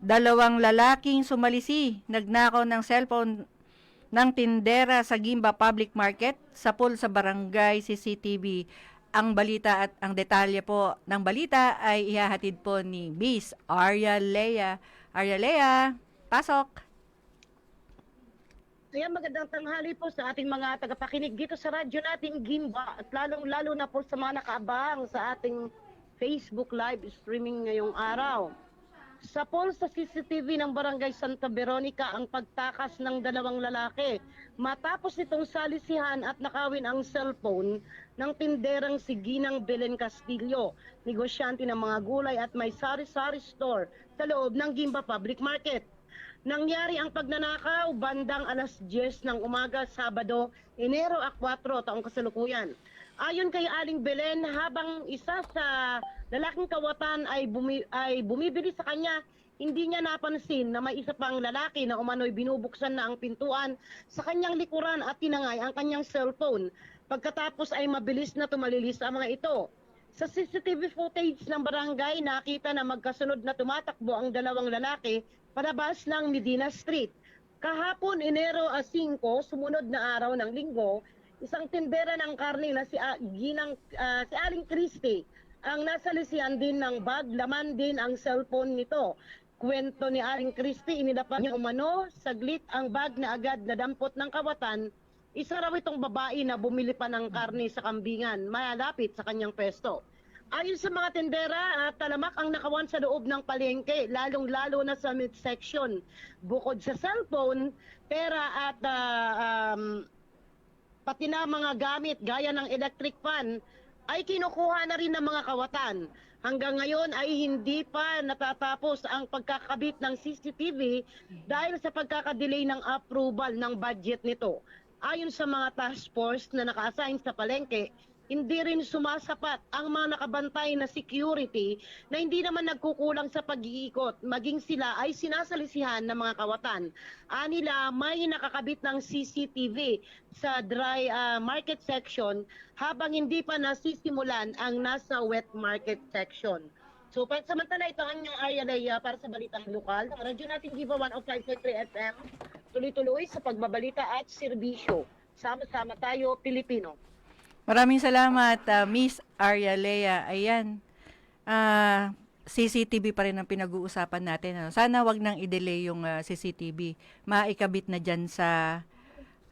Dalawang lalaking sumalisi, nagnakaw ng cellphone ng tindera sa Gimba Public Market sa pool sa barangay CCTV. Ang balita at ang detalye po ng balita ay ihahatid po ni Miss Arya Lea. Arya Lea, pasok! Ayan, magandang tanghali po sa ating mga tagapakinig dito sa radyo nating Gimba at lalong-lalo na po sa mga nakaabang sa ating Facebook live streaming ngayong araw. Sa poll sa CCTV ng Barangay Santa Veronica ang pagtakas ng dalawang lalaki matapos itong salisihan at nakawin ang cellphone ng tinderang si Ginang Belen Castillo, negosyante ng mga gulay at may sari-sari store sa loob ng Gimba Public Market. Nangyari ang pagnanakaw bandang alas 10 ng umaga Sabado, Enero 4 taong kasalukuyan. Ayon kay Aling Belen, habang isa sa lalaking kawatan ay, bumi, ay bumibili sa kanya, hindi niya napansin na may isa pang lalaki na umano'y binubuksan na ang pintuan sa kanyang likuran at tinangay ang kanyang cellphone. Pagkatapos ay mabilis na tumalilis ang mga ito. Sa CCTV footage ng barangay, nakita na magkasunod na tumatakbo ang dalawang lalaki palabas ng Medina Street. Kahapon, Enero 5, sumunod na araw ng linggo, isang tindera ng karne na si, A- Ginang, ah, si Aling Christie ang nasa lisian din ng bag, laman din ang cellphone nito. Kwento ni Aling Christie, inidapat niya umano, saglit ang bag na agad nadampot ng kawatan, isa raw itong babae na bumili pa ng karne sa kambingan, malapit sa kanyang pesto. Ayon sa mga tendera, ah, talamak ang nakawan sa loob ng palengke, lalong-lalo na sa midsection. Bukod sa cellphone, pera at ah, um, pati na mga gamit gaya ng electric fan ay kinukuha na rin ng mga kawatan. Hanggang ngayon ay hindi pa natatapos ang pagkakabit ng CCTV dahil sa pagkakadelay ng approval ng budget nito. Ayon sa mga task force na naka-assign sa palengke, hindi rin sumasapat ang mga nakabantay na security na hindi naman nagkukulang sa pag-iikot, maging sila ay sinasalisihan ng mga kawatan. Anila may nakakabit ng CCTV sa dry ah, market section habang hindi pa nasisimulan ang nasa wet market section. So, pansamantala ito ang inyong Arya Leia para sa Balitang Lokal. Ang radyo natin Giva 105.3 FM. Tuloy-tuloy sa pagbabalita at serbisyo. Sama-sama tayo, Pilipino. Maraming salamat, ah, Miss Arya Lea. Ayan. Ah, CCTV pa rin ang pinag-uusapan natin. Ano? Sana wag nang i-delay yung ah, CCTV. Maikabit na dyan sa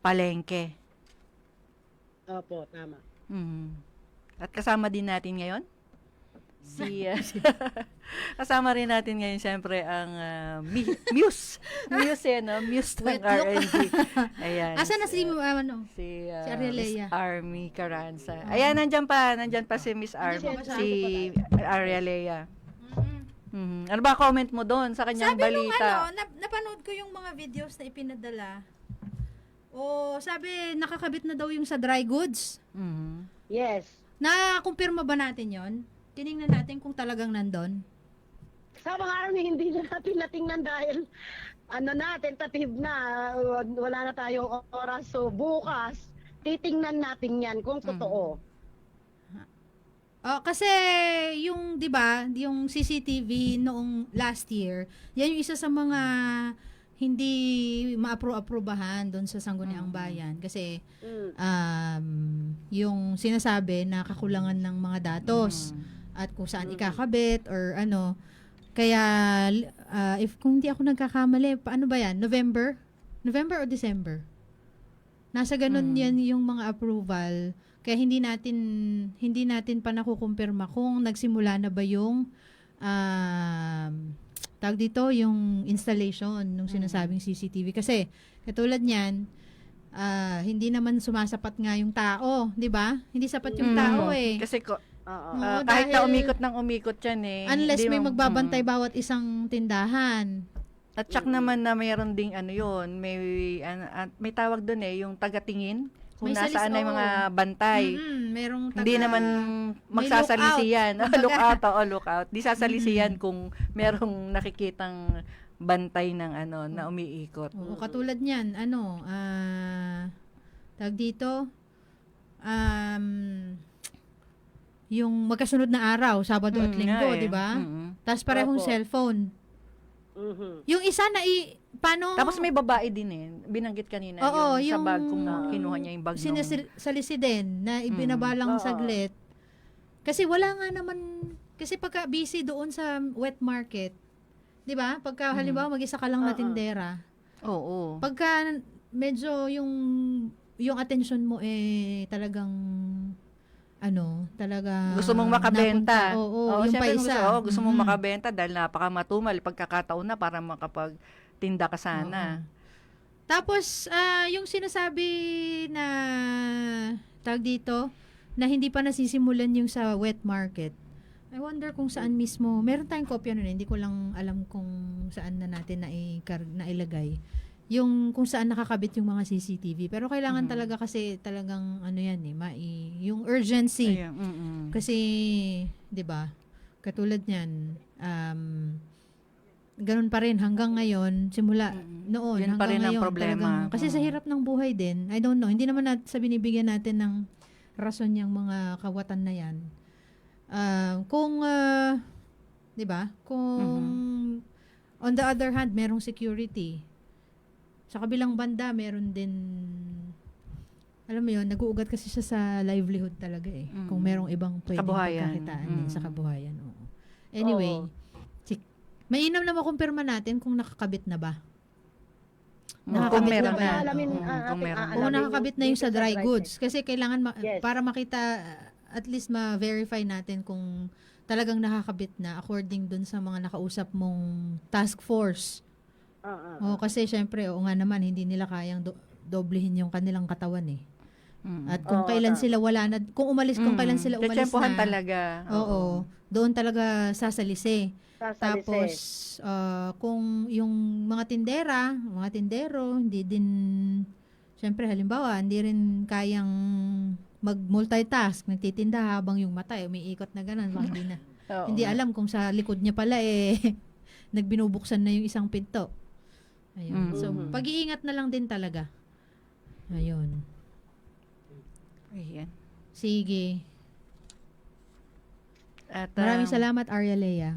palengke. Opo, tama. Mhm. At kasama din natin ngayon si ah, kasama rin natin ngayon siyempre ang ah, Mi- Muse. Muse eh, no? Muse ng look. R&D. Ayan. Asa na si, uh, ano? si, uh, Si Arielea. Miss Army Caranza. Ayan, nandyan pa. Nandyan pa si Miss Army. Pa Si Arielea. Mhm. Ano ba comment mo doon sa kanyang Sabi nung balita? ano, nap- napanood ko yung mga videos na ipinadala. O sabi, nakakabit na daw yung sa dry goods. Mhm. Yes. Na-kumpirma ba natin yon? Tiningnan natin kung talagang nandun. Sa mga army, hindi na natin natingnan dahil ano na, tentative na, wala na tayong oras. So bukas, titingnan natin yan kung totoo. Oh, kasi yung 'di ba, yung CCTV noong last year, yan yung isa sa mga hindi maapro-aprobahan doon sa Sangguniang Bayan kasi Mm. um, yung sinasabi na kakulangan ng mga datos at kung saan ikakabit or ano. Kaya uh, if kung hindi ako nagkakamali, paano ba 'yan? November? November o December? Nasa ganun Mm. yan yung mga approval. Kaya hindi natin hindi natin pa nakukumpirma kung nagsimula na ba yung um, tag dito yung installation nung sinasabing CCTV kasi katulad niyan ah, hindi naman sumasapat nga yung tao, 'di ba? Hindi sapat yung Mhm. tao eh. Kasi ko, Oo. Oo, ah, kahit na dahil- umikot ng umikot yan eh. Unless hindi may mo- magbabantay Mhm. bawat isang tindahan. At tsak naman na mayroon ding ano yun, may, ano, at may tawag doon eh, yung tagatingin. Kung May salis, nasaan na yung oo. mga bantay. Mhm, merong taga, Hindi naman may magsasalisi lookout. yan. Kumbaga. look out, oo, look out. Di sasalisi Mm-mm. yan kung merong nakikitang bantay ng ano na umiikot. Oo, katulad niyan, ano, ah, tag dito, um, yung magkasunod na araw, Sabado at Mm, Linggo, nga eh. di ba? Mm-mm. Tapos parehong Opo. cellphone. Mhm. Yung isa na i, paano? Tapos may babae din eh. Binanggit kanina Oo, yung, yung- sa bag kung kinuha niya yung bag nung... sinisalisi din na ibinabalang Oo. saglit. Kasi wala nga naman, kasi pagka busy doon sa wet market, di ba? Pagka Mhm. halimbawa mag-isa ka lang na Oo. tindera, Oo. pagka medyo yung yung attention mo eh talagang ano, talaga gusto mong makabenta. napunta- Oo, yung syempre pa isa. Gusto, oo, gusto mong Mhm. makabenta dahil napakamatumal pagkakataon na para makapagtinda ka sana. Tapos, ah, yung sinasabi na tag dito, na hindi pa nasisimulan yung sa wet market. I wonder kung saan mismo. Meron tayong kopya nun, eh, hindi ko lang alam kung saan na natin na, na ilagay. Yung kung saan nakakabit yung mga CCTV. Pero kailangan Mhm. talaga kasi talagang ano yan eh, mai, yung urgency. Ayan, mm-mm. Kasi, 'di ba? Katulad niyan, um ganun pa rin hanggang ngayon, simula Mm-mm. noon Yun pa hanggang rin ang problema. talagang- kasi sa Mm. hirap ng buhay din, I don't know, hindi naman nat, sa binibigyan natin ng rason yung mga kawatan na yan. Ah, kung, ah, 'di ba? Kung Mm-hmm. on the other hand, merong security. Sa kabilang banda, meron din alam mo yun, nag-uugat kasi siya sa livelihood talaga eh. Mm. Kung merong ibang pwedeng Kabuhayan. pagkakitaan eh, sa Mm. kabuhayan. Oo. Anyway, Oo. sik- mainam na makumpirma natin kung nakakabit na ba. Mm, Nakakabit kung na meron ba na. Alamin, ah, kung meron. Kung yung nakakabit na yung sa sa dry dry goods. Kasi kailangan ma- Yes. para makita, at least ma-verify natin kung talagang nakakabit na according dun sa mga nakausap mong task force. Oo. Oo, kasi syempre, oo nga naman, hindi nila kayang do- doblehin yung kanilang katawan eh. Mm. At kung Oo, kailan tama. sila wala na, kung umalis, kung Mm. kailan sila umalis Tsetsempohan na. talaga. Oo, doon talaga sasalisi. Sasalisi. Tapos, ah, kung yung mga tindera, mga tindero, hindi din, syempre halimbawa, hindi rin kayang mag-multitask, nagtitinda habang yung mata, eh, umiikot na gano'n, baka hindi na. Oo. Hindi alam kung sa likod niya pala eh, nagbinubuksan na yung isang pinto. Ayun. Mm. So, pag-iingat na lang din talaga. Ayun. Ayan. Sige. At, Maraming um, salamat, Arya Lea.